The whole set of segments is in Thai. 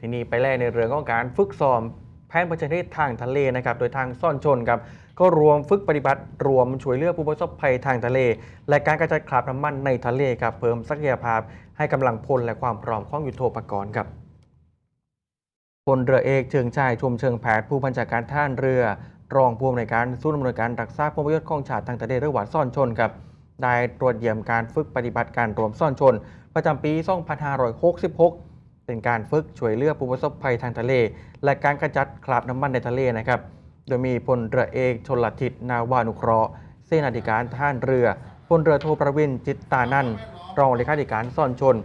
ทีนี้ไปแรกในเรื่องของการฝึกซ้อมแผนเผชิญเหตุทางทะเลนะครับ โดยทางซ่อนชนครับ ก็รวมฝึกปฏิบัติ รวมช่วยเหลือผู้ประสบภัยทางทะเล และการกระจายคราบน้ำมันในทะเลครับ เพิ่มศักยภาพให้กำลังพลและความพร้อมของยุทโธปกรณ์ครับพลเรือเอกเชิงชายชมเชิงแผดผู้บัญชาการท่านเรือ รองผู้อำนวยการศูนย์อำนวยการรักษาผลประโยชน์ของชาติทางทะเลหรือว่าซ่อนชนครับได้ตรวจเยี่ยมการฝึกปฏิบัติการรวมซ่อนชน ประจำปี 2566 เป็นการฝึกช่วยเหลือผู้ประสบภัยทางทะเล และการกระจัดคราบน้ำมันในทะเลนะครับ โดยมีพลเรือเอกชนลทิศนาวานุเคราะห์เสนาธิการทหารเรือพลเรือโทประวินจิตตานันท์รองเลขาธิการซ่อนชน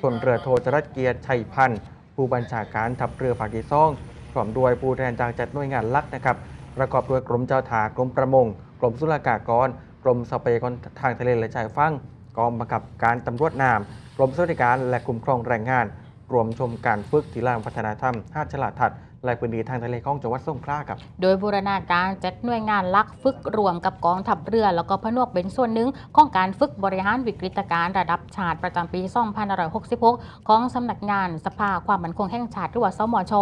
พลเรือโทจรัสเกียรติชัยพันธ์ผู้บัญชาการทัพเรือภาคที่สองพร้อมด้วยผู้แทนจากจัดหน่วยงานลักนะครับประกอบด้วยกรมเจ้าท่ากรมประมง กรมสุรากากร กรมทรัพยากรทางทะเลและชายฝั่งกองบังคับการตำรวจน้ำกรมสวัสดิการและคุ้มครองแรงงาน รวมชมการฝึกที่ลานพัฒนาธรรมหาฉลาดถัด และพื้นที่ทางทะเลของจังหวัดสงขลาครับ โดยบูรณาการจัดหน่วยงานลักฝึกรวมกับกองทัพเรือ แล้วก็พนวกเป็นส่วนหนึ่งของการฝึกบริหารวิกฤตการณ์ระดับชาติประจำปี 2566 ของสำนักงานสภาความมั่นคงแห่งชาติหรือว่าสมช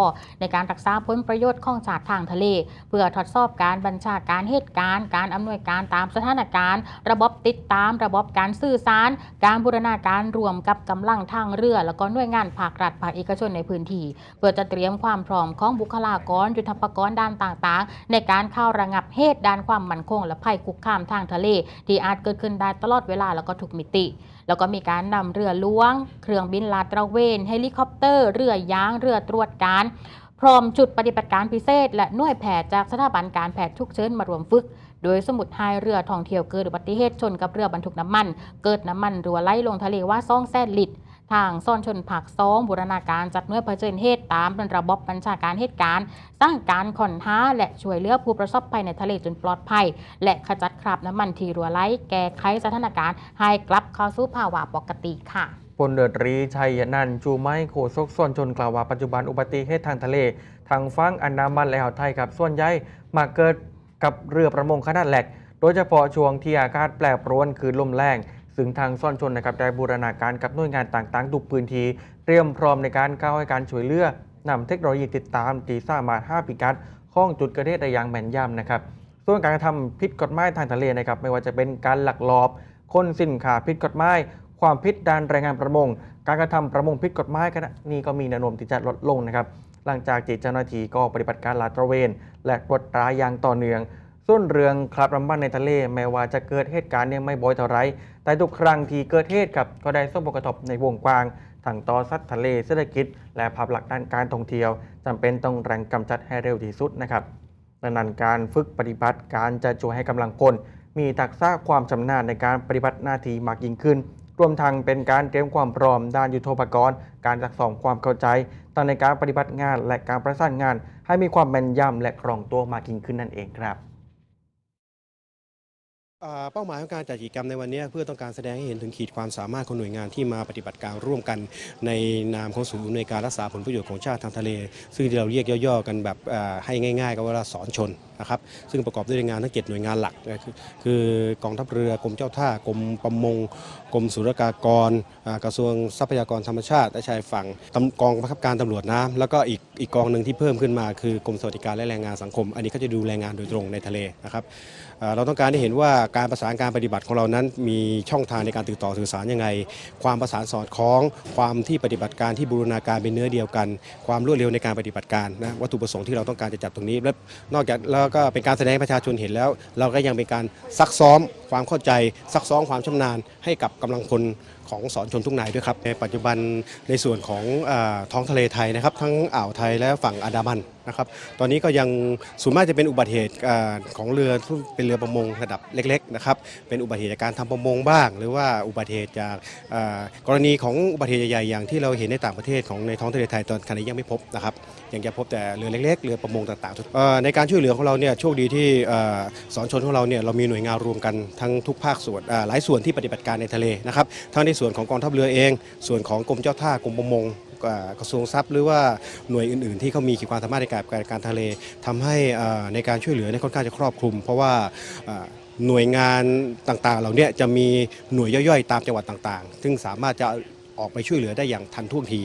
ในการรักษาผลประโยชน์ของชาติทางทะเล เพื่อทดสอบการบัญชาการเหตุการณ์ การอำนวยการตามสถานการณ์ ระบบติดตาม ระบบการสื่อสาร การบูรณาการรวมกับกำลังทางเรือ แล้วก็หน่วยงานภาครัฐภาคเอกชนในพื้นที่เพื่อจะเตรียมความพร้อมของบุคลากรยุทธปกรณ์ด้านต่างๆ ในการเข้าระงับเหตุด้านความมั่นคง และภัยคุกคามทางทะเล ที่อาจเกิดขึ้นได้ตลอดเวลาแล้วก็ทุกมิติ แล้วก็มีการนำเรือล้วง เครื่องบินลาดตระเวนเฮลิคอปเตอร์ เรือยาง เรือตรวจการพร้อมจุดปฏิบัติการพิเศษ และหน่วยแพทย์จากสถาบันการแพทย์ฉุกเฉินมารวมฝึก โดยสมุดไทยเรือท่องเที่ยวเกิดอุบัติเหตุชนกับเรือบรรทุกน้ำมัน เกิดน้ำมันรั่วไหลลงทะเลว่าซ่องแซดลิตร ทางซ่อนชนผักซ้องบูรณาการจัดหน่วยเผชิญเหตุตามระบบบัญชาการเหตุการณ์สร้างการขอนท้าและช่วยเหลือผู้ประสบภัยในทะเลจนปลอดภัย และขจัดคราบน้ำมันที่รั่วไหลแก้ไขสถานการณ์ ให้กลับเข้าสู่ภาวะปกติค่ะพลเรือตรีชัยนันท์จูไม้โฆษกส่วนชนกล่าวว่าปัจจุบันอุบัติเหตุทางทะเล ทางฝั่งอันดามันและอ่าวไทยครับ ส่วนใหญ่มาเกิดกับเรือประมงขนาดเล็กโดยเฉพาะช่วงที่อากาศแปรปรวนคือลมแรง ซึ่งทางซ่อนชนนะครับได้บูรณาการกับหน่วยงานต่างๆทุกพื้นที่เตรียมพร้อมในการเข้าให้การช่วยเหลือนำเทคโนโลยีติดตามที่สามารถห้าพิกัดข้องจุดกิดเหตุได้อย่างแม่นยำนะครับ ส่วนการกระทำผิดกฎหมายทางทะเลนะครับไม่ว่าจะเป็นการหลักลอบคนสินค้าผิดกฎหมายความผิดด้านแรงงานประมง การกระทำประมงผิดกฎหมายขณะนี้ก็มีแนวโน้มที่จะลดลงนะครับ หลังจากที่เจ้าหน้าที่ก็ปฏิบัติการลาดตระเวน และตรวจตราอย่างต่อเนื่อง ส่วนเรื่องคราบน้ำมันในทะเลแม้ว่าจะเกิดเหตุการณ์เนี่ยไม่บ่อยเท่าไรแต่ทุกครั้งที่เกิดเหตุกับก็ได้ส่งผลกระทบในวงกว้างทั้งต่อสัตว์ทะเลเศรษฐกิจ และภาพลักษณ์ด้านการท่องเที่ยวจำเป็นต้องแรงกำจัดให้เร็วที่สุดนะครับดังนั้นการฝึกปฏิบัติการจะช่วยให้กำลังพลมีทักษะความชำนาญในการปฏิบัติหน้าที่มากยิ่งขึ้น รวมทั้งเป็นการเตรียมความพร้อมด้านยุทโธปกรณ์ การซักซ้อมความเข้าใจตั้งในการปฏิบัติงานและการประสานงาน ให้มีความแม่นยำและคล่องตัวมากยิ่งขึ้นนั่นเองครับ เป้าหมายของการจัดกิจกรรมในวันนี้เพื่อต้องการแสดงให้เห็นถึงขีดความสามารถของหน่วยงานที่มาปฏิบัติการร่วมกัน ในนามของศูนย์ในวยการรักษาผลประโยชน์ของชาติทางทะเล ซึ่งเราเรียกย่อๆกันแบบให้ง่าย ๆ ก็ว่าสอนชน นะครับซึ่งประกอบด้วยหน่วยงานทั้งเจ็ดหน่วยงานหลักคือคือกองทัพเรือกรมเจ้าท่ากรมประมงกรมศุลกากรกระทรวงทรัพยากรธรรมชาติและชายฝั่งกองบังคับการตำรวจน้ำแล้วก็อีกอีกกองหนึ่งที่เพิ่มขึ้นมาคือกรมสวัสดิการและแรงงานสังคม อันนี้เขาจะดูแรงงานโดยตรงในทะเลนะครับเราต้องการให้เห็นว่าการประสานการปฏิบัติของเรานั้น มีช่องทางในการติดต่อสื่อสารยังไง ความประสานสอดคล้อง ความที่ปฏิบัติการที่บูรณาการเป็นเนื้อเดียวกัน ความรวดเร็วในการปฏิบัติการนะวัตถุประสงค์ที่เราต้องการจะจัดตรงนี้และนอกจากแล้วก็เป็นการแสดงให้ประชาชนเห็นแล้ว เราก็ยังเป็นการซักซ้อมความเข้าใจ ซักซ้อมความชำนาญให้กับกำลังพล ของสอนชนทุกนายด้วยครับ ในปัจจุบันในส่วนของอท้องทะเลไทยนะครับ ทั้งอ่าวไทยและฝั่งอันดามันนะครับ ตอนนี้ก็ยังส่วนมากจะเป็นอุบัติเหตุอของเรือเป็นเรือประมงระดับเล็กๆนะครับ เป็นอุบัติเหตุจากการทำประมงบ้าง หรือว่าอุบัติเหตุจากกรณีของอุบัติเหตุใหญ่ๆอย่างที่เราเห็นในต่างประเทศของในท้องทะเลไทยตอนขณะนี้ยังไม่พบนะครับ ยังจะพบแต่เรือเล็กๆ เรือประมงต่างๆ ในการช่วยเหลือของเราเนี่ยโชคดีที่สอนชนของเราเนี่ยเรามีหน่วยงานรวมกันทั้งทุกภาคส่วนหลายส่วนที่ปฏิบัติการในทะเลนะครับทั้งในส่วนของกองทัพเรือเอง ส่วนของกรมเจ้าท่ากรมประมงกระทรวงทรัพย์หรือว่าหน่วยอื่น ๆ ที่เขามีขีดความสามารถในการการการทะเลทำให้ในการช่วยเหลือนี่ค่อนข้างจะครอบคลุม เพราะว่าหน่วยงานต่าง ๆ เหล่านี้จะมีหน่วยย่อย ๆ ตามจังหวัดต่าง ๆ ซึ่งสามารถจะออกไปช่วยเหลือได้อย่างทันท่วงที